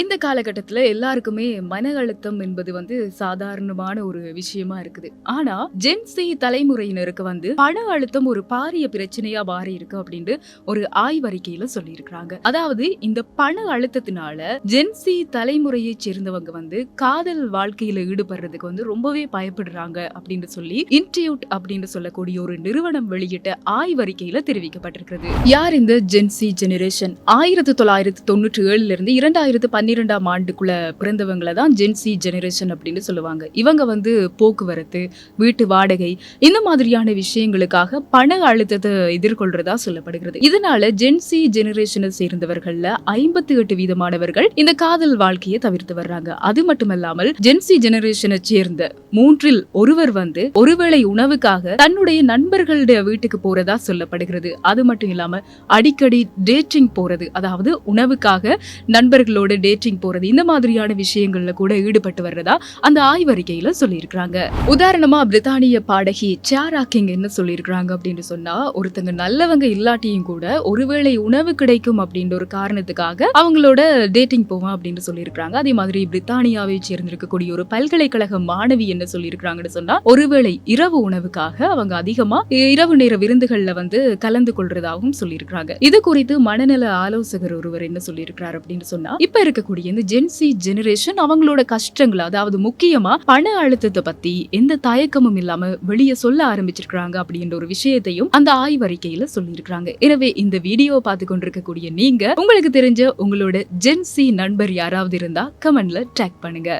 இந்த காலகட்டத்துல எல்லாருக்குமே மன அழுத்தம் என்பது வந்து சாதாரணமான ஒரு விஷயமா இருக்குது. ஆனா ஜென்சி தலைமுறையினருக்கு வந்து பண அழுத்தம் ஒரு பாரிய பிரச்சனையா மாறி இருக்கு அப்படின்னு ஒரு ஆய்வறிக்கையில சொல்லியிருக்கிறாங்க. அதாவது இந்த பண அழுத்தத்தினால ஜென்சி தலைமுறையை சேர்ந்தவங்க வந்து காதல் வாழ்க்கையில ஈடுபடுறதுக்கு வந்து ரொம்பவே பயப்படுறாங்க அப்படின்னு சொல்லி இன்ஸ்டியூட் அப்படின்னு சொல்லக்கூடிய ஒரு நிறுவனம் வெளியிட்ட ஆய்வறிக்கையில தெரிவிக்கப்பட்டிருக்கிறது. யார் இந்த ஜென்சி ஜெனரேஷன் ஆயிரத்தி தொள்ளாயிரத்தி தொண்ணூற்றி ஏழுல இருந்து இரண்டாயிரத்து பன்னிரெண்டாம் ஆண்டுக்குள்ள பிறந்தவங்களை தான் ஜென்சி ஜெனரேஷன் அப்படின்னு சொல்லுவாங்க. இவங்க வந்து போக்குவரத்து வீட்டு வாடகை இந்த மாதிரியான விஷயங்களுக்காக பண அழுத்தத்தை எதிர்கொள்றதா சொல்லப்படுகிறது. இதனால ஜென்சி ஜெனரேஷனை சேர்ந்தவர்கள்ல ஐம்பத்தி எட்டு வீதமானவர்கள் இந்த காதல் வாழ்க்கையை தவிர்த்து வர்றாங்க. அது மட்டுமல்லாமல் ஜென்சி ஜெனரேஷனை சேர்ந்த மூன்றில் ஒருவர் வந்து ஒருவேளை உணவுக்காக தன்னுடைய நண்பர்களுடைய வீட்டுக்கு போறதா சொல்லப்படுகிறது. அது மட்டும் இல்லாம அடிக்கடி டேட்டிங் போறது அதாவது உணவுக்காக நண்பர்களோட டேட்டிங் போறது. இந்த மாதிரியான விஷயங்கள்ல கூட ஈடுபட்டு வர்றதா அந்த ஆய்வறிக்கையில சொல்லியிருக்கிறாங்க. உதாரணமா பிரித்தானிய பாடகி சாரா கிங் என்ன சொல்லியிருக்கிறாங்க அப்படின்னு சொன்னா ஒருத்தங்க நல்லவங்க இல்லாட்டியும் கூட ஒருவேளை உணவு கிடைக்கும் அப்படின்ற ஒரு காரணத்துக்காக அவங்களோட டேட்டிங் போவோம் அப்படின்னு சொல்லியிருக்கிறாங்க. அதே மாதிரி பிரித்தானியாவை சேர்ந்திருக்கக்கூடிய ஒரு பல்கலைக்கழக மாணவி என்ன சொல்லியிருக்கிறாங்கன்னு சொன்னா ஒருவேளை இரவு உணவுக்காக அவங்க அதிகமா இரவு நேர விருந்துகள்ல வந்து கலந்து கொள்றதாகவும் சொல்லியிருக்கிறாங்க. இது குறித்து மனநல ஆலோசகர் ஒருவர் என்ன சொல்லியிருக்கிறார் அப்படின்னு சொன்னா இப்ப இருக்கக்கூடிய இந்த ஜென்சி ஜெனரேஷன் அவங்களோட கஷ்டங்கள் அதாவது முக்கியமா பண அழுத்தத்தை பத்தி எந்த தயக்கமும் இல்லாம வெளியே சொல்ல ஆரம்பிச்சிருக்கிறாங்க அப்படின்ற ஒரு விஷயத்தையும் அந்த ஆய்வறிக்கையில சொல்லியிருக்கிறாங்க. எனவே இந்த வீடியோ பார்த்து கொண்டிருக்கக்கூடிய நீங்க உங்களுக்கு தெரிஞ்ச உங்களோட ஜென்சி நண்பர் யாராவது இருந்தா கமெண்ட்ல டேக் பண்ணுங்க.